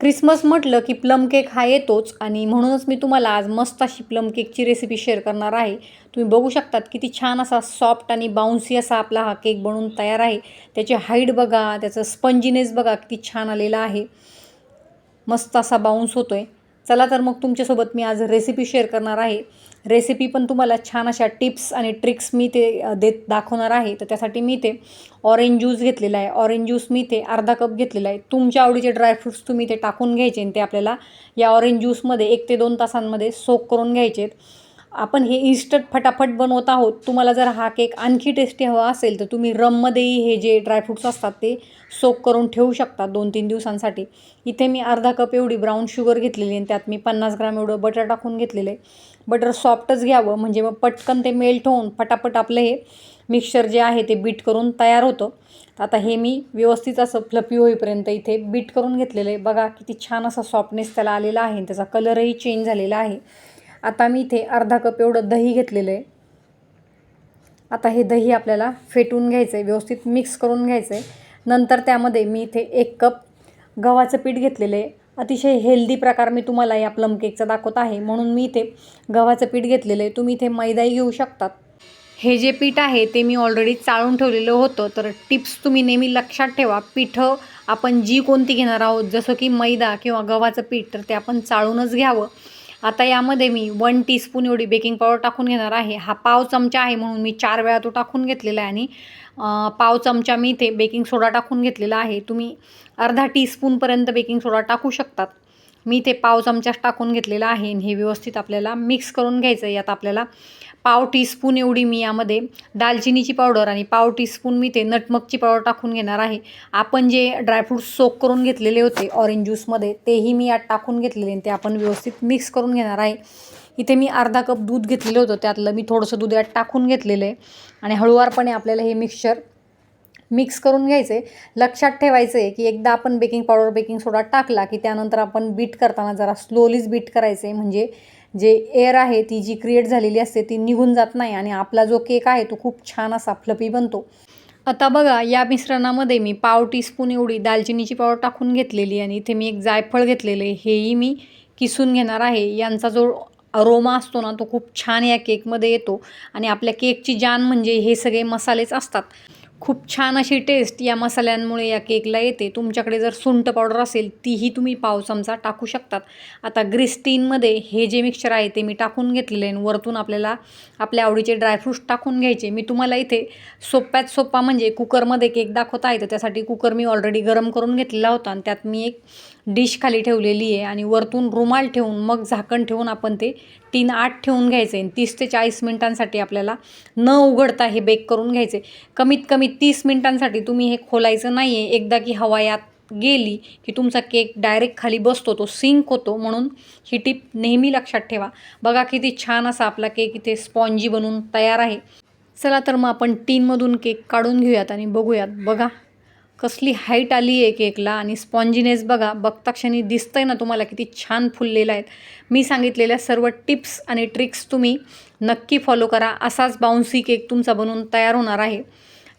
Christmas म्हटलं की plum cake हा येतोच आणि म्हणूनच मी तुम्हाला आज मस्त अशी प्लम केकची रेसिपी शेअर करणार आहे. तुम्ही बघू शकतात किती छान असा सॉफ्ट आणि बाउन्सी असा आपला हा केक बनवून तयार आहे. त्याची हाईट बघा त्याचं स्पंजिनेस बघा किती छान आलेला आहे. मस्त असा बाउन्स होतो आहे चला तर मग तुमच्यासोबत मी आज रेसिपी शेअर करणार आहे. रेसिपी पण तुम्हाला छान अशा टिप्स आणि ट्रिक्स मी ते देत दाखवणार आहे. तर त्यासाठी मी ते ऑरेंज ज्यूस घेतलेला आहे. ऑरेंज ज्यूस मी ते अर्धा कप घेतलेला आहे. तुमच्या आवडीचे ड्रायफ्रूट्स तुम्ही ते टाकून घ्यायचे आणि ते आपल्याला या ऑरेंज ज्यूसमध्ये एक ते दोन तासांमध्ये सोक करून घ्यायचे आपण हे इन्स्टंट फटाफट बनवत आहोत. तुम्हाला जर हा केक आणखी टेस्टी हवा असेल तर तुम्ही रममध्येही हे जे ड्रायफ्रूट्स असतात ते सोक करून ठेवू शकता दोन तीन दिवसांसाठी. इथे मी अर्धा कप एवढी ब्राऊन शुगर घेतलेली आणि त्यात मी पन्नास ग्राम एवढं बटर टाकून घेतलेलं आहे. बटर सॉफ्टच घ्यावं म्हणजे मग पटकन ते मेल्ट होऊन फटाफट आपलं हे मिक्सचर जे आहे ते बीट करून तयार होतं. तर आता हे मी व्यवस्थित असं फ्लपी होईपर्यंत इथे बीट करून घेतलेलं आहे. बघा किती छान असा सॉफ्टनेस त्याला आलेला आहे आणि त्याचा कलरही चेंज झालेला आहे. आता मी इथे अर्धा कप एवढं दही घेतलेलं आहे. आता हे दही आपल्याला फेटून घ्यायचं आहे व्यवस्थित मिक्स करून घ्यायचं आहे नंतर त्यामध्ये मी इथे एक कप गव्हाचं पीठ घेतलेलं आहे. अतिशय हेल्दी प्रकार मी तुम्हाला या प्लम केकचा दाखवत आहे. म्हणून मी इथे गव्हाचं पीठ घेतलेलं आहे. तुम्ही इथे मैदाही घेऊ शकतात. हे जे पीठ आहे ते मी ऑलरेडी चाळून ठेवलेलं होतं. तर टिप्स तुम्ही नेहमी लक्षात ठेवा. पिठं आपण जी कोणती घेणार आहोत जसं की मैदा किंवा गव्हाचं पीठ तर ते आपण चाळूनच घ्यावं. आता यामध्ये मी वन टीस्पून एवढी बेकिंग पावडर टाकून घेणार आहे. हा पाव चमचा आहे म्हणून मी चार वेळा तो टाकून घेतलेला आहे आणि पाव चमचा मी इथे बेकिंग सोडा टाकून घेतलेला आहे. तुम्ही अर्धा टीस्पूनपर्यंत बेकिंग सोडा टाकू शकतात. मी ते पाव चमचा टाकून घेतलेलं आहे आणि हे व्यवस्थित आपल्याला मिक्स करून घ्यायचं आहे. यात आपल्याला पाव टीस्पून एवढी मी यामध्ये दालचिनीची पावडर आणि पाव टीस्पून मी ते नटमगची पावडर टाकून घेणार आहे. आपण जे ड्रायफ्रूट्स सोक करून घेतलेले होते ऑरेंज ज्यूसमध्ये तेही मी यात टाकून घेतलेले आणि ते आपण व्यवस्थित मिक्स करून घेणार आहे. इथे मी अर्धा कप दूध घेतलेलं होतं. त्यातलं मी थोडंसं दूध यात टाकून घेतलेलं आहे. आणि हळुवारपणे आपल्याला हे मिक्सचर मिक्स करून घ्यायचे. लक्षात ठेवायचे की एकदा आपण बेकिंग पावडर बेकिंग सोडा टाकला की त्यानंतर आपण बीट करताना जरा स्लोलीच बीट करायचं. आहे म्हणजे जे एअर आहे ती जी क्रिएट झालेली असते ती निघून जात नाही आणि आपला जो केक आहे तो खूप छान असा फ्लपी बनतो. आता बघा या मिश्रणामध्ये मी पाव टीस्पून एवढी दालचिनीची पावडर टाकून घेतलेली आणि इथे मी एक जायफळ घेतलेलं आहे. हेही मी किसून घेणार आहे. यांचा जो अरोमा असतो ना तो खूप छान या केकमध्ये येतो. आणि आपल्या केकची जान म्हणजे हे सगळे मसालेच असतात. खूप छान अशी टेस्ट या मसाल्यांमुळे या केकला येते. तुमच्याकडे जर सुंट पावडर असेल तीही तुम्ही पाव चमचा टाकू शकतात. आता ग्रिस्टीनमध्ये हे जे मिक्सचर आहे ते मी टाकून घेतलेले आहे. आणि वरतून आपल्याला आपल्या आवडीचे ड्रायफ्रूट्स टाकून घ्यायचे. मी तुम्हाला इथे सोप्यात सोपा म्हणजे कुकरमध्ये केक दाखवता आहे तर त्यासाठी कुकर मी ऑलरेडी गरम करून घेतलेला होता. आणि त्यात मी एक डिश खाली ठेवलेली आहे. आणि वरतून रुमाल ठेवून मग झाकण ठेवून आपण ते तीन आठ ठेवून घ्यायचे. आणि तीस ते चाळीस मिनिटांसाठी आपल्याला न उघडता हे बेक करून घ्यायचे. कमीत कमी तीस मिनिटांसाठी तुम्ही हे खोलायचं नाही आहे एकदा की हवा यात गेली की तुमचा केक डायरेक्ट खाली बसतो तो सिंक होतो म्हणून ही टीप नेहमी लक्षात ठेवा. बघा किती छान असा आपला केक इथे स्पॉन्जी बनून तयार आहे. चला तर मग आपण टीनमधून केक काढून घेऊयात आणि बघूयात. बघा कसली हाईट आली आहे केकला आणि स्पॉन्जिनेस बघा बघता क्षणी दिसतंय ना तुम्हाला किती छान फुललेलं आहेत मी सांगितलेल्या सर्व टिप्स आणि ट्रिक्स तुम्ही नक्की फॉलो करा. असाच बाउन्सी केक तुमचा बनवून तयार होणार आहे.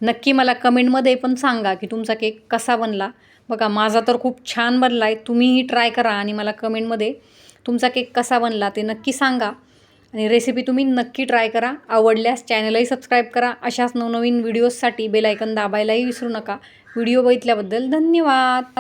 नक्की मला कमेंटमध्ये पण सांगा की तुमचा केक कसा बनला. बघा माझा तर खूप छान बनला आहे तुम्हीही ट्राय करा आणि मला कमेंटमध्ये तुमचा केक कसा बनला ते नक्की सांगा. आणि रेसिपी तुम्ही नक्की ट्राय करा. आवडल्यास चॅनलही सबस्क्राईब करा. अशाच नवनवीन व्हिडिओजसाठी बेलायकन दाबायलाही विसरू नका. व्हिडिओ बघितल्याबद्दल धन्यवाद.